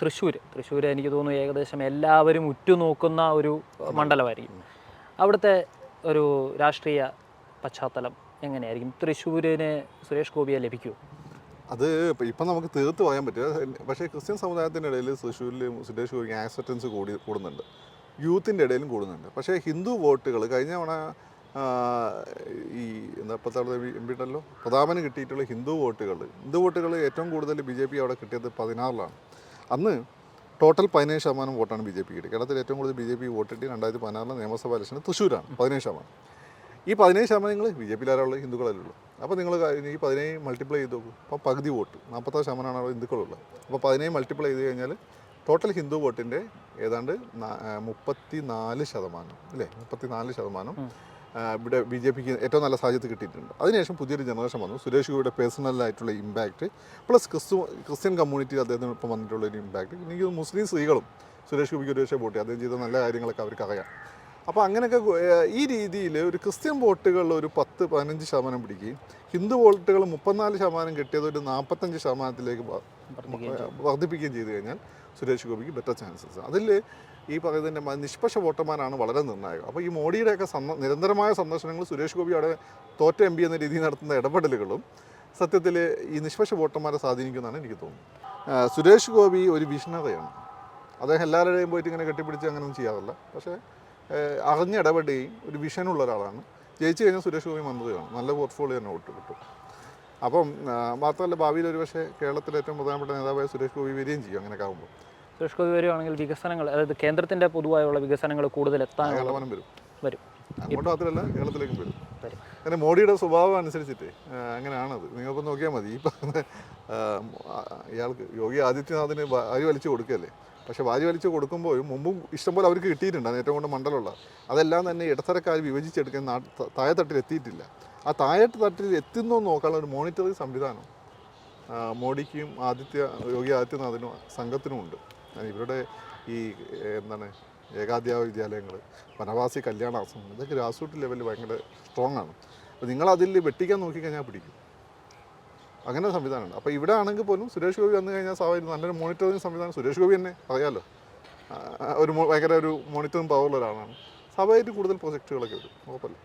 തൃശ്ശൂർ തൃശ്ശൂർ എനിക്ക് തോന്നുന്നു ഏകദേശം എല്ലാവരും ഉറ്റുനോക്കുന്ന ഒരു മണ്ഡലമായിരിക്കും. അവിടുത്തെ ഒരു രാഷ്ട്രീയ പശ്ചാത്തലം എങ്ങനെയായിരിക്കും? തൃശ്ശൂരിന് സുരേഷ് ഗോപിയെ ലഭിക്കുമോ അത് ഇപ്പം നമുക്ക് തീർത്ത് പറയാൻ പറ്റില്ല. പക്ഷേ ക്രിസ്ത്യൻ സമുദായത്തിന്റെ ഇടയിൽ തൃശ്ശൂരിൽ സുരേഷ് ഗോപിക്ക് ആക്സെപ്റ്റൻസ് കൂടി കൂടുന്നുണ്ട്. യൂത്തിന്റെ ഇടയിലും കൂടുന്നുണ്ട്. പക്ഷേ ഹിന്ദു വോട്ടുകൾ കഴിഞ്ഞ തവണ ഈ എന്താ ഇപ്പോഴത്തെ എം പി ഉണ്ടല്ലോ പ്രതാപന് കിട്ടിയിട്ടുള്ള ഹിന്ദു വോട്ടുകൾ ഹിന്ദു വോട്ടുകൾ ഏറ്റവും കൂടുതൽ ബി ജെ പി അവിടെ കിട്ടിയത് പതിനാറിലാണ്. അന്ന് ടോട്ടൽ പതിനേഴ് ശതമാനം വോട്ടാണ് ബി ജെ പി കിട്ടിയത്. കേരളത്തിൽ ഏറ്റവും കൂടുതൽ ബി ജെ പി വോട്ട് കിട്ടി രണ്ടായിരത്തി പതിനാറിലെ നിയമസഭാ ഇലക്ഷന് തൃശ്ശൂരാണ് പതിനേഴ് ശതമാനം. ഈ പതിനേഴ് ശതമാനം നിങ്ങൾ ബി ജെ പിയിലാരുള്ളത് ഹിന്ദുക്കളല്ലേ അപ്പോൾ നിങ്ങൾ ഈ പതിനേഴ് മൾട്ടിപ്ലൈ ചെയ്ത് നോക്കും. അപ്പോൾ പകുതി വോട്ട് നാൽപ്പത്താറ് ശതമാനമാണ് അവിടെ ഹിന്ദുക്കളുള്ളത് അപ്പോൾ പതിനേഴ് മൾട്ടിപ്ലൈ ചെയ്ത് കഴിഞ്ഞാൽ ടോട്ടൽ ഹിന്ദു വോട്ടിന്റെ ഏതാണ്ട് മുപ്പത്തി നാല് ശതമാനം അല്ലേ? മുപ്പത്തി നാല് ശതമാനം ഇവിടെ ബി ജെ പിക്ക് ഏറ്റവും നല്ല സാഹചര്യത്തിൽ കിട്ടിയിട്ടുണ്ട്. അതിനുശേഷം പുതിയൊരു ജനറേഷൻ വന്നു. സുരേഷ് ഗോപിയുടെ പേഴ്സണലായിട്ടുള്ള ഇമ്പാക്റ്റ് പ്ലസ് ക്രിസ്തു ക്രിസ്ത്യൻ കമ്മ്യൂണിറ്റിയിൽ അദ്ദേഹത്തിന് ഇപ്പം വന്നിട്ടുള്ള ഒരു ഇമ്പാക്റ്റ് എനിക്ക് മുസ്ലിം സ്ത്രീകളും സുരേഷ് ഗോപിക്ക് ഒരു പക്ഷേ വോട്ട് ചെയ്യും. അദ്ദേഹം ചെയ്ത നല്ല കാര്യങ്ങളൊക്കെ അവർക്ക് അറിയാം. അപ്പോൾ അങ്ങനെയൊക്കെ ഈ രീതിയിൽ ഒരു ക്രിസ്ത്യൻ വോട്ടുകൾ ഒരു പത്ത് പതിനഞ്ച് ശതമാനം പിടിക്കുകയും ഹിന്ദു വോട്ടുകൾ മുപ്പത്തിനാല് ശതമാനം കിട്ടിയത് ഒരു നാൽപ്പത്തഞ്ച് ശതമാനത്തിലേക്ക് വർദ്ധിപ്പിക്കുകയും ചെയ്തു കഴിഞ്ഞാൽ സുരേഷ് ഗോപിക്ക് ബെറ്റർ ചാൻസസ് അതിൽ ഈ പറയുന്നതിന്റെ നിഷ്പക്ഷ വോട്ടർമാരാണ് വളരെ നിർണായകം. അപ്പോൾ ഈ മോഡിയുടെയൊക്കെ സന്ദ നിരന്തരമായ സന്ദർശനങ്ങൾ സുരേഷ് ഗോപി അവിടെ തോറ്റ എം പി എന്ന രീതിയിൽ നടത്തുന്ന ഇടപെടലുകളും സത്യത്തിൽ ഈ നിഷ്പക്ഷ വോട്ടർമാരെ സ്വാധീനിക്കുമെന്നാണ് എനിക്ക് തോന്നുന്നത്. സുരേഷ് ഗോപി ഒരു വിഷ്ണതയാണ്. അദ്ദേഹം എല്ലാവരുടെയും പോയിട്ട് ഇങ്ങനെ കെട്ടിപ്പിടിച്ച് അങ്ങനെയൊന്നും ചെയ്യാറില്ല. പക്ഷേ അറിഞ്ഞിടപെടുകയും ഒരു വിഷനുള്ള ഒരാളാണ്. ജയിച്ചു കഴിഞ്ഞാൽ സുരേഷ് ഗോപി മന്ത്രിയാണ്. നല്ല പോർട്ട്ഫോളിയോ തന്നെ വോട്ട് കിട്ടും. അപ്പം മാത്രമല്ല ഭാവിയിൽ ഒരു പക്ഷേ കേരളത്തിലെ ഏറ്റവും പ്രധാനപ്പെട്ട നേതാവായ സുരേഷ് ഗോപി വരികയും ചെയ്യും അങ്ങനെയൊക്കെ ആകുമ്പോൾ സുരേഷ് ഗോപി വരുവാണെങ്കിൽ വികസനങ്ങൾ അതായത് കേന്ദ്രത്തിന്റെ പൊതുവായുള്ള വികസനങ്ങൾ കൂടുതൽ എത്താൻ വരും. വരും. അങ്ങോട്ട് മാത്രമല്ല കേരളത്തിലേക്കും വരും. അങ്ങനെ മോഡിയുടെ സ്വഭാവം അനുസരിച്ചിട്ട് അങ്ങനെയാണത് നിങ്ങൾക്കൊന്ന് നോക്കിയാൽ മതി. ഈ പറഞ്ഞ ഇയാൾക്ക് യോഗി ആദിത്യനാഥിന് വാരി വലിച്ചു കൊടുക്കുകയല്ലേ? പക്ഷേ വാരി വലിച്ചു കൊടുക്കുമ്പോഴും മുമ്പും ഇഷ്ടംപോലെ അവർക്ക് കിട്ടിയിട്ടുണ്ട്. അത് ഏറ്റവും കൂടുതൽ മണ്ഡലമുള്ള. അതെല്ലാം തന്നെ ഇടത്തരക്കാർ വിഭജിച്ചെടുക്കാൻ താഴെത്തട്ടിൽ എത്തിയിട്ടില്ല ആ താഴെ തട്ടിൽ എത്തുന്നു നോക്കാനുള്ള ഒരു മോണിറ്ററിംഗ് സംവിധാനം മോഡിക്കും ആദിത്യ യോഗി ആദിത്യനാഥിനും സംഘത്തിനും ഉണ്ട് ഇവരുടെ ഈ എന്താണ് ഏകാധ്യാപക വിദ്യാലയങ്ങൾ വനവാസി കല്യാണ ആശ്രമം ഇതൊക്കെ ഗ്രാസ് ലെവലിൽ ഭയങ്കര സ്ട്രോങ് ആണ്. അപ്പോൾ നിങ്ങളതിൽ വെട്ടിക്കാൻ നോക്കിക്കഴിഞ്ഞാൽ പിടിക്കും. അങ്ങനെ സംവിധാനമുണ്ട്. അപ്പോൾ ഇവിടെ ആണെങ്കിൽ പോലും സുരേഷ് ഗോപി വന്നു കഴിഞ്ഞാൽ സ്വാഭാവികം നല്ലൊരു മോണിറ്ററിംഗ് സംവിധാനം. സുരേഷ് ഗോപി തന്നെ അറിയാമല്ലോ ഒരു ഭയങ്കര ഒരു മോണിറ്ററിംഗ് പവറുള്ള ഒരാളാണ്. സ്വാഭാവികമായിട്ട് കൂടുതൽ പ്രൊജക്റ്റുകളൊക്കെ വരും. കുഴപ്പമില്ല.